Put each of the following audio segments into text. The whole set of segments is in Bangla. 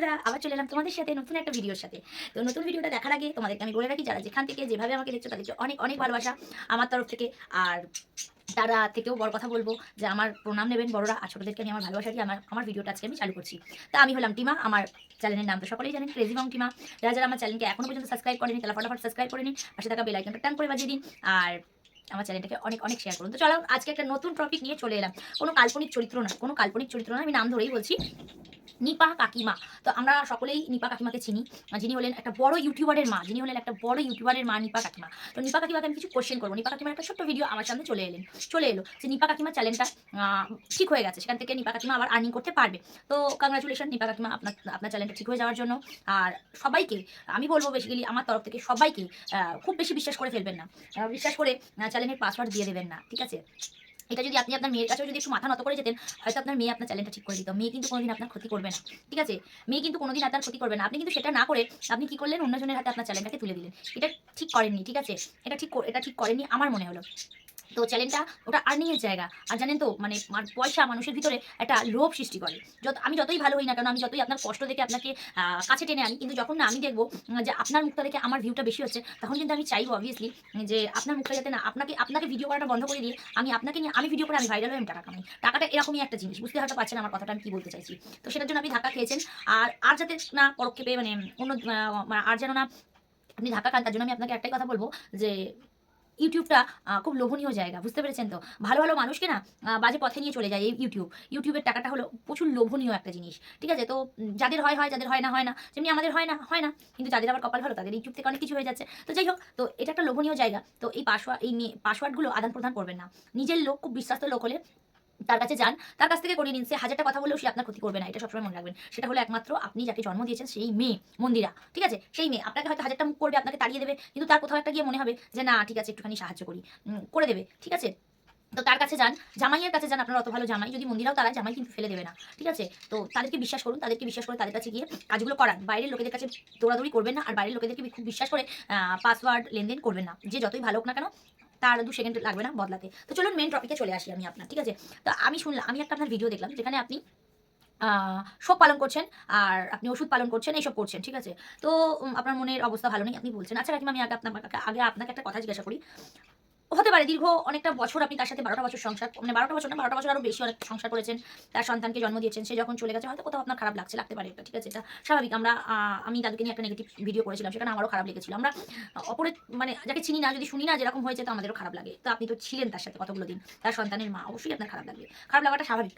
বন্ধুরা, আবার চলে এলাম তোমাদের সাথে নতুন একটা ভিডিওর সাথে। তো নতুন ভিডিওটা দেখার আগে তোমাদেরকে আমি বলে রাখি, যারা যেখান থেকে যেভাবে আমাকে দেখছ তাদের অনেক অনেক ভালোবাসা আমার তরফ থেকে। আর তারা থেকেও বড় কথা বলব যে আমার প্রণাম নেবেন বড়রা, আর ছোটদেরকে আমি আমার ভালোবাসা দিয়ে আমার আমার ভিডিওটা আজকে আমি চালু করছি। তা আমি হলাম টিমা, আমার চ্যানেলের নাম তো সকলেই জানেন ক্রেজি বং টিমা। যারা যারা আমার চ্যানেলকে এখনও পর্যন্ত সাবস্ক্রাইব করেনি, তারা ফটাফট সাবস্ক্রাইব করে নিন, পাশে থাকা বেল আইকনটা টান করে বাজিয়ে দিন, আর আমার চ্যানেলটাকে অনেক অনেক শেয়ার করুন। তো চলো, আজকে একটা নতুন টপিক নিয়ে চলে এলাম। কোনো কাল্পনিক চরিত্র না কোনো কাল্পনিক চরিত্র না আমি নাম ধরেই বলছি। নিপা কাকিমা। তো আমরা সকলেই নিপা কাকিমাকে চিনি। যিনি হলেন একটা বড় ইউটিউবারের মা, যিনি হলেন একটা বড় ইউটিউবারের মা নিপা কাকিমা। তো নিপা কাকিমাকে আমি কিছু কোশ্চেন করব। নিপা কাকিমার একটা ছোট্ট ভিডিও আমার সামনে চলে এলেন, চলে এলো যে নিপা কাকিমার চ্যানেলটা ঠিক হয়ে গেছে। সেখান থেকে নিপা কাকিমা আবার আর্নিং করতে পারবে। তো কংগ্রাচুলেশন নিপা কাকিমা আপনার আপনার চ্যানেলটা ঠিক হয়ে যাওয়ার জন্য। আর সবাইকে, আমি বলব বেসিক্যালি আমার তরফ থেকে সবাইকে খুব বেশি বিশ্বাস করে ফেলবেন না। বিশ্বাস করে চ্যানেলের পাসওয়ার্ড দিয়ে দেবেন না। ঠিক আছে? এটা যদি আপনি আপনার মেয়ের কাছেও যদি একটু মাথা নত করে যেতেন, হয়তো আপনার মেয়ে আপনার চ্যালেঞ্জটা ঠিক করে দিত। মেয়ে কিন্তু কোনোদিন আপনার ক্ষতি করবে না। ঠিক আছে? মেয়ে কিন্তু কোনোদিন আপনার ক্ষতি করবে না। আপনি কিন্তু সেটা না করে আপনি কি করলেন? অন্যজনের হাতে আপনার চ্যালেঞ্জটাকে তুলে দিলেন। এটা ঠিক করেননি, ঠিক আছে? এটা ঠিক এটা ঠিক করেননি, আমার মনে হলো। তো চ্যানেলটা ওটা আর্নিংয়ের জায়গা। আর জানেন তো মানে পয়সা মানুষের ভিতরে একটা লোভ সৃষ্টি করে। যত, আমি যতই ভালো হই না কেন, আমি যতই আপনার কষ্ট দেখে আপনাকে কাছে টেনে আনি, কিন্তু যখন না আমি দেখব যে আপনার মুখটা দেখে আমার ভিউটা বেশি হচ্ছে, তখন কিন্তু আমি চাইব অবভিয়াসলি যে আপনার মুখটা যাতে না, আপনাকে আপনাকে ভিডিও করাটা বন্ধ করে দিয়ে আমি আপনাকে নিয়ে, আমি ভিডিও করে আমি ভাইরাল হয়ে আমি টাকা কামাই। টাকাটা এরকমই একটা জিনিস, বুঝতে হয়তো পারছেন আমার কথাটা আমি কি বলতে চাইছি? তো সেটার জন্য আপনি ধাক্কা খেয়েছেন, আর আর যাতে না পরক্ষেপে মানে অন্য মানে আর যেন না আপনি ধাক্কা খান, তার জন্য আমি আপনাকে একটাই কথা বলব, যে ইউটিউবটা খুব লোভনীয় জায়গা, বুঝতে পেরেছেন তো? ভালো ভালো মানুষকে না বাজে পথে নিয়ে চলে যায় এই ইউটিউব ইউটিউবের টাকাটা হলো প্রচুর লোভনীয় একটা জিনিস, ঠিক আছে? তো যাদের হয় হয়, যাদের হয় না হয় না, যেমনি আমাদের হয় না হয় না, কিন্তু যাদের আবার কপাল ভালো, তাদের ইউটিউব থেকে অনেক কিছু হয়ে যাচ্ছে। তো যাই হোক, তো এটা একটা লোভনীয় জায়গা। তো এই পাসওয়ার্ড এই পাসওয়ার্ডগুলো আদান প্রদান করবেন না। নিজের লোক, খুব বিশ্বাস্ত লোক হলে তার কাছে যান, তার কাছ থেকে করে নিন। সে হাজারটা কথা বলেও সে আপনার ক্ষতি করবে না, এটা সবসময় মনে রাখবেন। সেটা হলো একমাত্র আপনি যাকে জন্ম দিয়েছেন, সেই মেয়ে, মন্দিরা। ঠিক আছে? সেই মেয়ে। আপনাকে হয়তো হাজারটা মুখ করবে, আপনাকে তাড়িয়ে দেবে, কিন্তু তার কোথাও একটা গিয়ে মনে হবে যে, না, ঠিক আছে, একটুখানি সাহায্য করি। করে দেবে। ঠিক আছে? তো তার কাছে যান। জামাইয়ের কাছে যান, আপনার অত ভালো জামাই। যদি মন্দিরাও তারা জামাই কিন্তু ফেলে দেবে না। ঠিক আছে? তো তাদেরকে বিশ্বাস করুন, তাদেরকে বিশ্বাস করে তাদের কাছে গিয়ে কাজগুলো করান। বাইরের লোকেদের কাছে দৌড়াদৌড়ি করবেন না, আর বাইরের লোকেদেরকে খুব বিশ্বাস করে পাসওয়ার্ড লেনদেন করবেন না। যে যতই ভালো হোক না কেন তার দু সেকেন্ড লাগবে না বদলাতে। তো চলুন মেন টপিকে চলে আসি আমি আপনার, ঠিক আছে? তো আমি শুনলাম, আমি একটা আপনার ভিডিও দেখলাম, যেখানে আপনি শোক পালন করছেন, আর আপনি ওষুধ পালন করছেন, এইসব করছেন, ঠিক আছে? তো আপনার মনের অবস্থা ভালো নেই, আপনি বলছেন আচ্ছা কাকিমা আমি আগে আপনার, আগে আপনাকে একটা কথা জিজ্ঞাসা করি। হতে পারে, দীর্ঘ অনেকটা বছর আপনি তার সাথে বারোটা বছর সংসার মানে বারোটা বছর না, বারোটা বছর আরও বেশি অনেক সংসার করেছেন। তার সন্তানকে জন্ম দিয়েছেন, সে যখন চলে গেছে, হয়তো কোথাও আপনার খারাপ লাগছে, লাগতে পারে এটা ঠিক আছে? এটা স্বাভাবিক। আমরা আমি দাদুকে নিয়ে একটা নেগেটিভ ভিডিও করেছিলাম, সেখানে আমারও খারাপ লেগেছিল। আমরা অপরে মানে যাকে চিনি না, যদি শুনি না যেরকম হয়েছে, তো আমাদেরও খারাপ লাগে। তো আপনি তো ছিলেন তার সাথে কতগুলো দিন। তার সন্তানের মা, অবশ্যই আপনার খারাপ লাগবে। খারাপ লাগাটা স্বাভাবিক।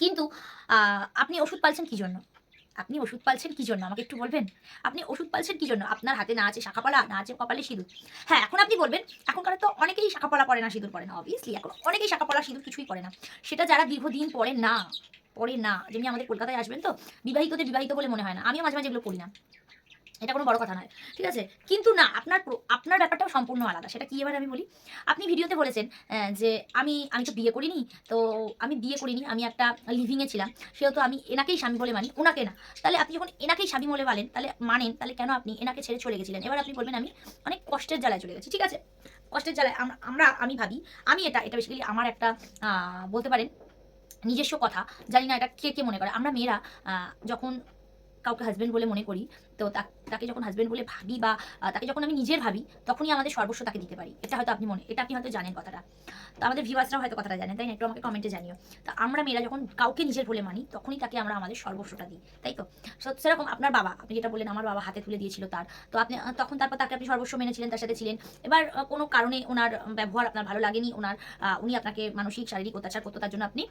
কিন্তু আপনি ওষুধ পালছেন কি জন্য? আপনি ওষুধ পালছেন কি জন্য? আমাকে একটু বলবেন? আপনি ওষুধ পালছেন কি জন্য? আপনার হাতে না আছে শাখাপালা, না আছে কপালে সিঁদুর। হ্যাঁ এখন আপনি বলবেন, এখনকার তো অনেকেই শাখাপালা পড়ে না, সিঁদুর পড়ে না অবভিয়াসলি এখন অনেকেই শাখাপালা, সিঁদুর কিছুই পড়ে না। সেটা যারা দীর্ঘদিন পরে না পরে না, যেমনি আমাদের কলকাতায় আসবেন তো, বিবাহিতদের বিবাহিত বলে মনে হয় না। আমিও মাঝে মাঝে এগুলো করি না। এটা কোনো বড় কথা নয়, ঠিক আছে? কিন্তু না, আপনার আপনার ব্যাপারটাও সম্পূর্ণ আলাদা, সেটা কি এবার আমি বলি? আপনি ভিডিওতে বলেছেন যে আমি আমি তো বিয়ে করিনি, তো আমি বিয়ে করিনি, আমি একটা লিভিংয়ে ছিলাম, সেহেতু আমি এনাকেই স্বামী বলে মানি ওনাকে না। তাহলে আপনি যখন এনাকেই স্বামী বলে বলেন তাহলে মানেন, তাহলে কেন আপনি এনাকে ছেড়ে চলে গেছিলেন? এবার আপনি বলবেন, আমি অনেক কষ্টের জ্বালায় চলে গেছি, ঠিক আছে? কষ্টের জ্বালায় আমরা, আমি ভাবি, আমি এটা এটা বেসিক্যালি আমার একটা বলতে পারেন, নিজস্ব কথা, জানি না এটা কে কে মনে করে। আমরা মেয়েরা যখন কাউকে হাজবেন্ড বলে মনে করি, তো তাকে যখন হাজবেন্ড বলে ভাবি বা তাকে যখন আমি নিজের ভাবি, তখনই আমাদের সর্বস্ব তাকে দিতে পারি। এটা হয়তো আপনি মনে, এটা আপনি হয়তো জানেন কথাটা। তো আমাদের ভিউয়ার্সরাও হয়তো কথাটা জানেন, তাই না? একটু আমাকে কমেন্টে জানিও। তো আমরা মেয়েরা যখন কাউকে নিজের বলে মানি, তখনই তাকে আমরা আমাদের সর্বস্বটা দিই, তাই তো? সেরকম আপনার বাবা, আপনি যেটা বললেন, আমার বাবা হাতে তুলে দিয়েছিল তার। তো আপনি তখন তারপর তাকে আপনি সর্বস্ব মেনেছিলেন, তার সাথে ছিলেন। এবার কোনো কারণে ওনার ব্যবহার আপনার ভালো লাগেনি, ওনার উনি আপনাকে মানসিক, শারীরিক অত্যাচার করতো, তার জন্য আপনি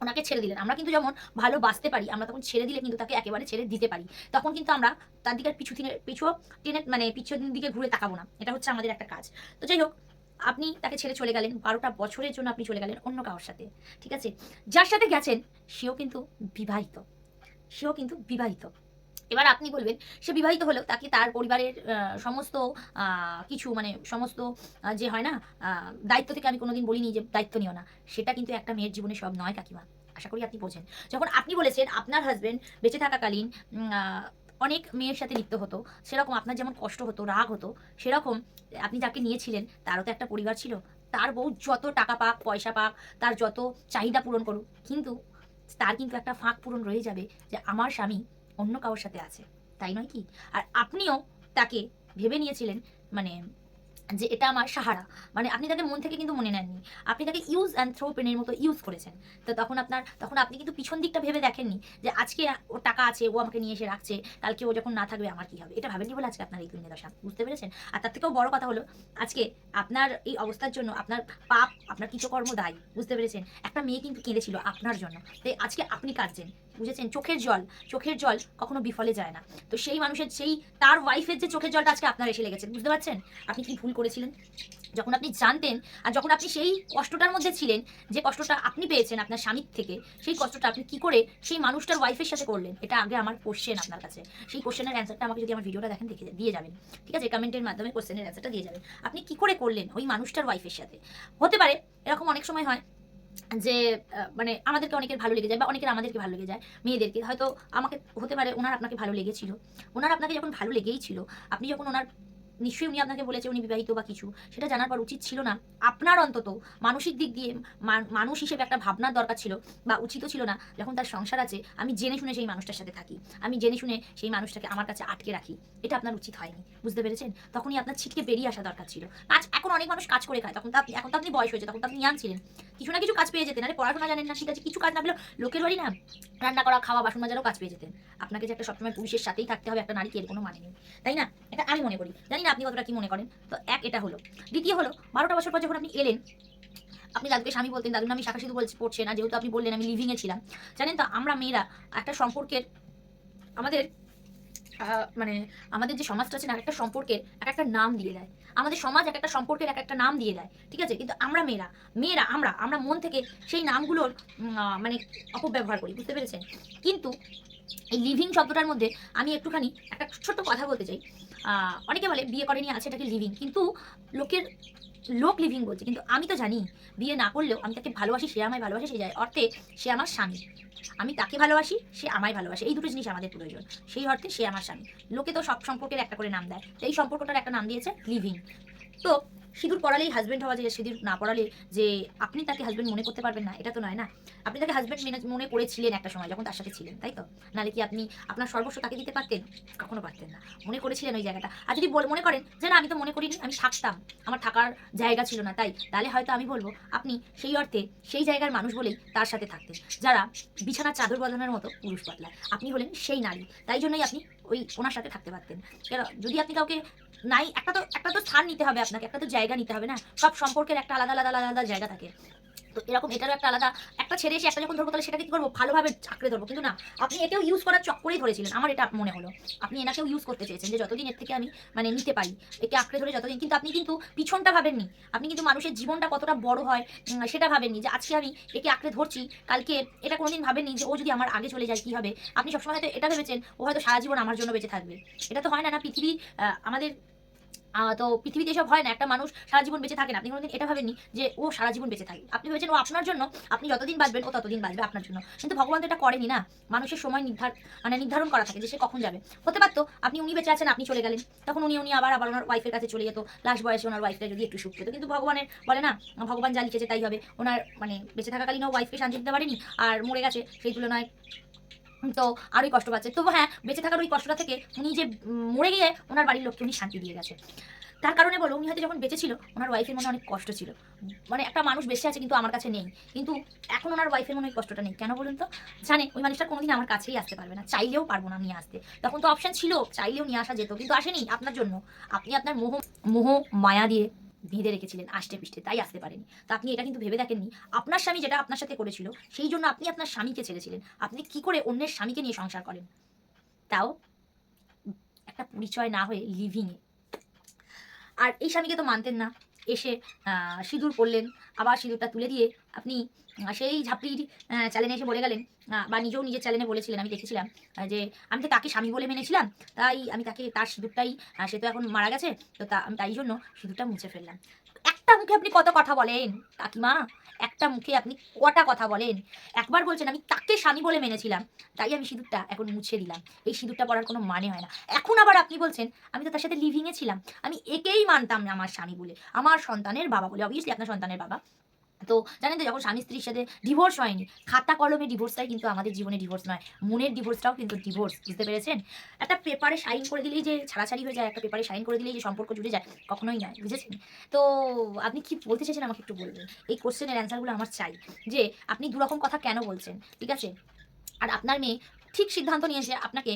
ওনাকে ছেড়ে দিলেন। আমরা কিন্তু যেমন ভালো বাঁচতে পারি, আমরা তখন ছেড়ে দিলে কিন্তু তাকে একেবারে ছেড়ে দিতে পারি। তখন কিন্তু আমরা তার দিকে পিছু থেকে পিছু টেনে মানে পিছু পিছনের দিকে ঘুরে তাকাবো না। এটা হচ্ছে আমাদের একটা কাজ। তো যাই হোক, আপনি তাকে ছেড়ে চলে গেলেন, বারোটা বছরের জন্য আপনি চলে গেলেন অন্য কারোর সাথে, ঠিক আছে? যার সাথে গেছেন, সেও কিন্তু বিবাহিত। সেও কিন্তু বিবাহিত। এবার আপনি বলবেন, সে বিবাহিত হলেও তাকে তার পরিবারের সমস্ত কিছু মানে সমস্ত যে হয় না দায়িত্ব থেকে আমি কোনোদিন বলিনি যে দায়িত্ব নিও না, সেটা কিন্তু একটা মেয়ের জীবনে সব নয় কাকিমা। আশা করি আপনি বোঝেন। যখন আপনি বলেছেন আপনার হাজবেন্ড বেঁচে থাকাকালীন অনেক মেয়ের সাথে লিপ্ত হতো, সেরকম আপনার যেমন কষ্ট হতো, রাগ হতো, সেরকম আপনি যাকে নিয়েছিলেন, তারও তো একটা পরিবার ছিল। তার বউ যত টাকা পাক, পয়সা পাক, তার যত চাহিদা পূরণ করুক, কিন্তু তার কিন্তু একটা ফাঁক পূরণ রয়ে যাবে যে আমার স্বামী অন্য কারোর সাথে আছে, তাই নয় কি? আর আপনিও তাকে ভেবে নিয়েছিলেন মানে যে এটা আমার সাহারা। মানে আপনি তাকে মন থেকে কিন্তু মনে নেননি। আপনি তাকে ইউজ অ্যান্ড থ্রো পেনের মতো ইউজ করেছেন। তো তখন আপনার, তখন আপনি কিন্তু পিছন দিকটা ভেবে দেখেননি যে আজকে ও টাকা আছে, ও আমাকে নিয়ে এসে রাখছে, কালকে ও যখন না থাকবে আমার কি হবে? এটা ভাবেননি বলে আজকে আপনার এই দুনিয়া দশা বুঝতে পেরেছেন? আর তার থেকেও বড় কথা হলো, আজকে আপনার এই অবস্থার জন্য আপনার পাপ, আপনার কিছু কর্ম দায়ী, বুঝতে পেরেছেন? একটা মেয়ে কিন্তু কেঁদেছিল আপনার জন্য। তাই আজকে আপনি কাঁদছেন। বুঝেছেন? চোখের জল চোখের জল কখনো বিফলে যায় না। তো সেই মানুষের, সেই তার ওয়াইফের যে চোখের জলটা আজকে আপনার এসে লেগেছে, বুঝতে পারছেন? আপনি কি ভুল করেছিলেন? যখন আপনি জানতেন আর যখন আপনি সেই কষ্টটার মধ্যে ছিলেন, যে কষ্টটা আপনি পেয়েছেন আপনার স্বামীর থেকে, সেই কষ্টটা আপনি কি করে সেই মানুষটার ওয়াইফের সাথে করলেন? এটা আগে আমার কোশ্চেন আপনার কাছে। সেই কোশ্চেনের অ্যান্সারটা আমাকে যদি আমার ভিডিওটা দেখেন, দেখে দিয়ে যাবেন। ঠিক আছে? কমেন্টের মাধ্যমে কোশ্চেনের অ্যান্সারটা দিয়ে যাবেন। আপনি কি করে করলেন ওই মানুষটার ওয়াইফের সাথে? হতে পারে, এরকম অনেক সময় হয় যে মানে আমাদেরকে অনেকের ভালো লেগে যায় বা অনেকের আমাদেরকে ভালো লেগে যায়, মেয়েদেরকে। হয়তো আমাকে, হতে পারে ওনার আপনাকে ভালো লেগেছিল। ওনার আপনাকে যখন ভালো লেগেই ছিল, আপনি যখন ওনার নিশ্চয়ই উনি আপনাকে বলেছে উনি বিবাহিত বা কিছু, সেটা জানার পর উচিত ছিল না। আপনার অন্তত মানসিক দিক দিয়ে মানুষ হিসেবে একটা ভাবনার দরকার ছিল বা উচিত ছিল না, যখন তার সংসার আছে, আমি জেনে শুনে সেই মানুষটার সাথে থাকি, আমি জেনে শুনে সেই মানুষটাকে আমার কাছে আটকে রাখি, এটা আপনার উচিত হয়নি, বুঝতে পেরেছেন? তখনই আপনার ছিটকে বেরিয়ে আসা দরকার ছিল। কাজ, এখন অনেক মানুষ কাজ করে খায়, তখন তো এখন তো আপনি বয়স হয়েছে, তখন তো আপনি ইয়াং ছিলেন। কিছু না কিছু কাজ পেয়ে যেতেন, আরে পড়াশোনা জানেন না, ঠিক আছে, কিছু কাজ না পেলেও লোকের বাড়ি না, রান্না করা, খাওয়া, বাসন মাজারও কাজ পেয়ে যেতেন। আপনাকে যে একটা সবসময় পুরুষের সাথেই থাকতে হবে, একটা নারীকে এর কোনো মানে নেই। তাই না? এটা আমি মনে করি। জানি না আপনি কতটা কি মনে করেন? তো এক, এটা হলো। দ্বিতীয় হলো, বারোটা বছর পর যখন আপনি এলেন, আপনি দাদুকে স্বামী বলতেন দাদু না আমি শাখা শুধু বলছি পড়ছে না, যেহেতু আপনি বললেন আমি লিভিংয়ে ছিলাম। জানেন তো, আমরা মেয়েরা একটা সম্পর্কের, আমাদের মানে আমাদের যে সমাজটা আছে না এক একটা সম্পর্কের এক একটা নাম দিয়ে দেয়। আমাদের সমাজ এক একটা সম্পর্কের এক একটা নাম দিয়ে দেয়, ঠিক আছে? কিন্তু আমরা মেয়েরা মেয়েরা, আমরা আমরা মন থেকে সেই নামগুলোর মানে অপব্যবহার করি, বুঝতে পেরেছেন? কিন্তু এই লিভিং শব্দটার মধ্যে আমি একটুখানি একটা ছোট্ট কথা বলতে চাই। অনেকে বলে বিয়ে করেনি আছে এটাকে লিভিং কিন্তু লোকের, লোক লিভিং বলছে, কিন্তু আমি তো জানি, বিয়ে না করলেও আমি তাকে ভালোবাসি, সে আমায় ভালোবাসে, সে যায়। অর্থে সে আমার স্বামী। আমি তাকে ভালোবাসি, সে আমায় ভালোবাসে। এই দুটো জিনিস আমাদের প্রয়োজন। সেই অর্থে সে আমার স্বামী। লোকে তো সব সম্পর্কের একটা করে নাম দেয়। এই সম্পর্কটার একটা নাম দিয়েছে লিভিং তো সিঁদুর পড়ালেই হাজবেন্ড হওয়া যায়, সিঁদুর না পড়ালে যে আপনি তাকে হাজবেন্ড মনে করতে পারবেন না, এটা তো নয় না। আপনি তাকে হাজবেন্ড মনে করেছিলেন একটা সময়, যখন তার সাথে ছিলেন, তাই তো? নাহলে কি আপনি আপনার সর্বস্ব তাকে দিতে পারতেন? কখনো পারতেন না। মনে করেছিলেন ওই জায়গাটা। আর যদি মনে করেন যে না, আমি তো মনে করিনি, আমি থাকতাম, আমার থাকার জায়গা ছিল না তাই, তাহলে হয়তো আমি বলব, আপনি সেই অর্থে সেই জায়গার মানুষ বলেই তার সাথে থাকতেন। যারা বিছানার চাদর বদলানোর মতো পুরুষ পাতলায় আপনি হলেন সেই নারী, তাই জন্যই আপনি ওই ওনার সাথে থাকতে পারতেন। যদি আপনি কাউকে, নাই, একটা তো একটা তো স্থান নিতে হবে আপনাকে, একটা তো জায়গা নিতে হবে না। সব সম্পর্কের একটা আলাদা আলাদা আলাদা জায়গা থাকে। তো এরকম এটারও একটা আলাদা, একটা ছেড়ে এসে একটা যখন ধরবো, তাহলে সেটাকে কি করব? ভালোভাবে আঁকড়ে ধরবো। কিন্তু না, আপনি একেও ইউজ করার চক্করেই ধরেছিলেন। আমার এটা মনে হলো। আপনি এনাকেও ইউজ করতে চেয়েছেন যে যতদিন এর থেকে আমি মানে নিতে পারি, একে আঁকড়ে ধরে যতদিন। কিন্তু আপনি কিন্তু পিছনটা ভাবেননি। আপনি কিন্তু মানুষের জীবনটা কতটা বড় হয় সেটা ভাবেননি যে আজকে আমি একে আঁকড়ে ধরছি, কালকে এটা কোনোদিন ভাবেননি যে ও যদি আমার আগে চলে যায়, কি হবে? আপনি সবসময় হয়তো এটা ভেবেছেন, ও হয়তো সারা জীবন আমার জন্য বেঁচে থাকবে। এটা তো হয় না না, পৃথিবী আমাদের তো পৃথিবীতে এসব হয় না, একটা মানুষ সারা জীবন বেঁচে থাকে না। আপনি কোনোদিন এটা ভাবেননি যে ও সারা জীবন বেঁচে থাকে। আপনি ভেবেছেন ও আপনার জন্য, আপনি যতদিন বাঁচবেন, ও ততদিন বাঁচবে আপনার জন্য। কিন্তু ভগবান তো এটা করেনি না। মানুষের সময় নির্ধার মানে নির্ধারণ করা থাকে যে সে কখন যাবে। হতে পারতো, আপনি উনি বেঁচে আছেন, আপনি চলে গেলেন। তখন উনি উনি আবার আবার ওনার ওয়াইফের কাছে চলে যেত। লাস্ট বয়সে ওনার ওয়াইফটা যদি একটু সুখ কিন্তু ভগবানের বলে না, ভগবান যা লিখেছে তাই হবে। ওনার মানে বেঁচে থাকাকালীন ওয়াইফকে শান্তি দিতে পারেনি, আর মরে গেছে, সেই তুলনায় তো আরোই কষ্ট পাচ্ছে। তবু হ্যাঁ বেঁচে থাকার ওই কষ্টটা থেকে উনি যে মরে গিয়ে ওনার বাড়ির লোককে উনি শান্তি দিয়ে গেছে। তার কারণে বলো, উনি হয়তো যখন বেঁচে ছিল, ওনার ওয়াইফের মনে অনেক কষ্ট ছিল। মানে একটা মানুষ বেঁচে আছে কিন্তু আমার কাছে নেই। কিন্তু এখন ওনার ওয়াইফের মনে কষ্টটা নেই। কেন বলুন তো? জানে, ওই মানুষটা কোনোদিন আমার কাছেই আসতে পারবে না। চাইলেও পারব না নিয়ে আসতে। তখন তো অপশন ছিল, চাইলেও নিয়ে আসা যেত, কিন্তু আসেনি। আপনার জন্য। আপনি আপনার মোহ মোহ, মায়া দিয়ে বেঁধে রেখেছিলেন আষ্টে পিষ্টে তাই আসতে পারেনি। তো আপনি এটা কিন্তু ভেবে দেখেননি। আপনার স্বামী যেটা আপনার সাথে করেছিল, সেই জন্য আপনি আপনার স্বামীকে ছেড়েছিলেন। আপনি কি করে অন্যের স্বামীকে নিয়ে সংসার করেন? তাও একটা পরিচয় না হয়ে লিভিংয়ে আর এই স্বামীকে তো মানতেন না। এসে সিঁদুর পরলেন আবার সিঁদুরটা তুলে দিয়ে আপনি সেই ঝাঁপড়ির চ্যালেঞ্জে এসে বলে গেলেন বা নিজেও নিজের চ্যালেঞ্জে বলেছিলেন, আমি দেখেছিলাম যে আমি তো তাকে স্বামী বলে মেনেছিলাম, তাই আমি তাকে তার সিঁদুরটাই সে তো এখন মারা গেছে, তো তা, আমি তাই জন্য সিঁদুরটা মুছে ফেললাম। একটা মুখে আপনি কত কথা বলেন, কাকিমা? একটা মুখে আপনি কটা কথা বলেন? একবার বলছেন আমি তাকে স্বামী বলে মেনেছিলাম, তাই আমি সিঁদুরটা এখন মুছে দিলাম। এই সিঁদুরটা পড়ার কোনো মানে হয় না। এখন আবার আপনি বলছেন, আমি তো তার সাথে লিভিংয়ে ছিলাম। আমি একেই মানতাম না আমার স্বামী বলে। আমার সন্তানের বাবা বলে অবভিয়াসলি আপনার সন্তানের বাবা। তো জানেন তো, যখন স্বামী স্ত্রীর সাথে ডিভোর্স হয়নি, খাতা কলমে ডিভোর্সটাই কিন্তু আমাদের জীবনে ডিভোর্স নয়, মনের ডিভোর্সটাও কিন্তু ডিভোর্স বুঝতে পেরেছেন? একটা পেপারে সাইন করে দিলেই যে ছাড়াছাড়ি হয়ে যায়, একটা পেপারে সাইন করে দিলেই যে সম্পর্ক জুড়ে যায়, কখনোই নয়, বুঝেছেন? তো আপনি কি বলতে চাইছেন আমাকে একটু বলবেন? এই কোশ্চেনের অ্যান্সারগুলো আমার চাই, যে আপনি দুরকম কথা কেন বলছেন, ঠিক আছে? আর আপনার মেয়ে ঠিক সিদ্ধান্ত নিয়ে এসে আপনাকে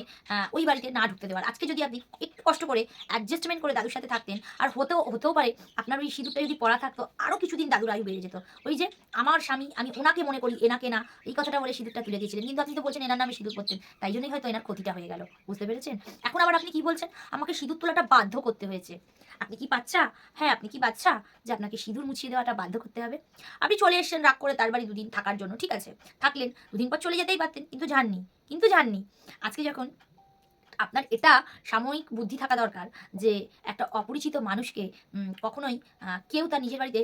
ওই বাড়িতে না ঢুকতে দেওয়ার। আজকে যদি আপনি একটু কষ্ট করে অ্যাডজাস্টমেন্ট করে দাদুর সাথে থাকতেন, আর হতেও হতেও পারে আপনার ওই সিঁদুরটা যদি পড়া থাকতো আরও কিছুদিন দাদুর আয়ু বেড়ে যেত। ওই যে আমার স্বামী, আমি ওনাকে মনে করি এনাকে না, এই কথাটা বলে সিঁদুরটা তুলে দিয়েছিলেন। কিন্তু আপনি তো বলছেন এনার নামে সিঁদুর করতেন তাই জন্যই হয়তো এনার ক্ষতিটা হয়ে গেল। বুঝতে পেরেছেন? এখন আবার আপনি কি বলছেন? আমাকে সিঁদুর তোলাটা বাধ্য করতে হয়েছে। আপনি কি বাচ্চা? হ্যাঁ আপনি কি বাচ্চা? যে আপনাকে সিঁদুর মুছিয়ে দেওয়াটা বাধ্য করতে হবে। আপনি চলে এসেছেন রাগ করে তার বাড়ি দুদিন থাকার জন্য, ঠিক আছে? থাকলেন, দুদিন পর চলে যেতেই পারতেন, কিন্তু যাননি কিন্তু যাননি। আজকে যখন আপনার এটা সাময়িক বুদ্ধি থাকা দরকার যে একটা অপরিচিত মানুষকে কখনোই কেউ তার নিজের বাড়িতে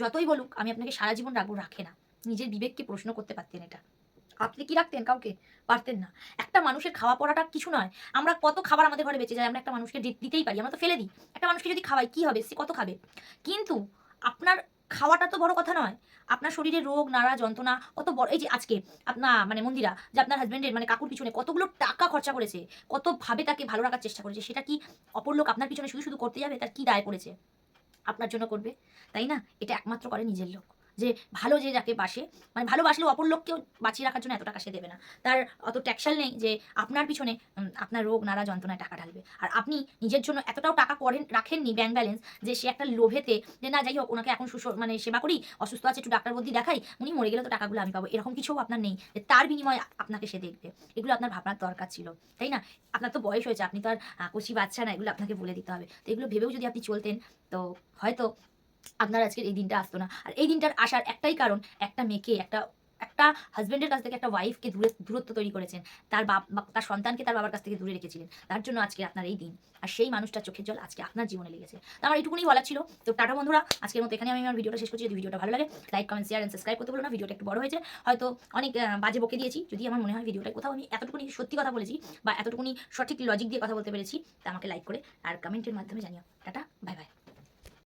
যতই বলুক, আমি আপনাকে সারা জীবন রাখব, রাখে না। নিজের বিবেককে প্রশ্ন করতে পারতেন এটা। আপনি কি রাখতেন কাউকে? পারতেন না। একটা মানুষের খাওয়া পড়াটা কিছু নয়। আমরা কত খাবার আমাদের ঘরে বেঁচে যায়, আমরা একটা মানুষকে দিতেই পারি, আমরা তো ফেলে দিই। একটা মানুষকে যদি খাওয়াই, কি হবে? সে কত খাবে? কিন্তু আপনার খাওয়াটা তো বড় কথা নয়। আপনার শরীরে রোগ, নাড়া, যন্ত্রণা, কত বড় এই যে আজকে আপনার মানে মন্দিরা, যে আপনার হাজবেন্ডের মানে কাকুর পিছনে কতগুলো টাকা খরচা করেছে কতভাবে তাকে ভালো রাখার চেষ্টা করেছে, সেটা কি অপর লোক আপনার পিছনে শুধু শুধু করতে যাবে? তার কি দায় পড়েছে? আপনার জন্য করবে, তাই না? এটা একমাত্র করে নিজের লোক। যে ভালো যে যাকে বাসে মানে ভালোবাসলেও অপর লোককেও বাঁচিয়ে রাখার জন্য এত টাকা সে দেবে না। তার অত ট্যাক্সাল নেই যে আপনার পিছনে আপনার রোগ নাড়া যন্ত্রণায় টাকা ঢালবে। আর আপনি নিজের জন্য এতটাও টাকা করেন, রাখেননি ব্যাংক ব্যালেন্স যে সে একটা লোভেতে যে, না, যাই হোক, ওনাকে এখন সুস মানে সেবা করি, অসুস্থ আছে, একটু ডাক্তার বদ্যি দেখাই, উনি মরে গেলে তো টাকাগুলো আমি পাবো। এরকম কিছুও আপনার নেই যে, তার বিনিময়ে আপনাকে সে দেখবে। এগুলো আপনার ভাবনার দরকার ছিল, তাই না? আপনার তো বয়স হয়েছে, আপনি তো আর কষি বাচ্চা না, এগুলো আপনাকে বলে দিতে হবে। তো এগুলো ভেবেও যদি আপনি চলতেন, তো হয়তো আপনার আজকের এই দিনটা আসতো না। আর এই দিনটার আসার একটাই কারণ, একটা মেয়েকে, একটা একটা হাজবেন্ডের কাছ থেকে একটা ওয়াইফকে দূরে, দূরত্ব তৈরি করেছেন। তার বাপ তার সন্তানকে তার বাবার কাছ থেকে দূরে রেখেছিলেন। তার জন্য আজকে আপনার এই দিন। আর সেই মানুষটার চোখের জল আজকে আপনার জীবনে লেগেছে। আমার এইটুকুনি বলার ছিল। তো টাটা বন্ধুরা, আজকের মতো এখানে আমি আমার ভিডিওটা শেষ করছি। যদি ভিডিওটা ভালো লাগে like comment share and subscribe করতে বলো না। ভিডিওটা একটু বড় হয়েছে। হয়তো অনেক বাজে বকে দিয়েছি। যদি আমার মনে হয় ভিডিওটা কোথাও আমি এতটুকুনি সত্যি কথা বলেছি বা এতটুকুনি সঠিক লজিক দিয়ে কথা বলতে পেরেছি, তা আমাকে লাইক করে আর কমেন্টের মাধ্যমে জানিও। Tata bye bye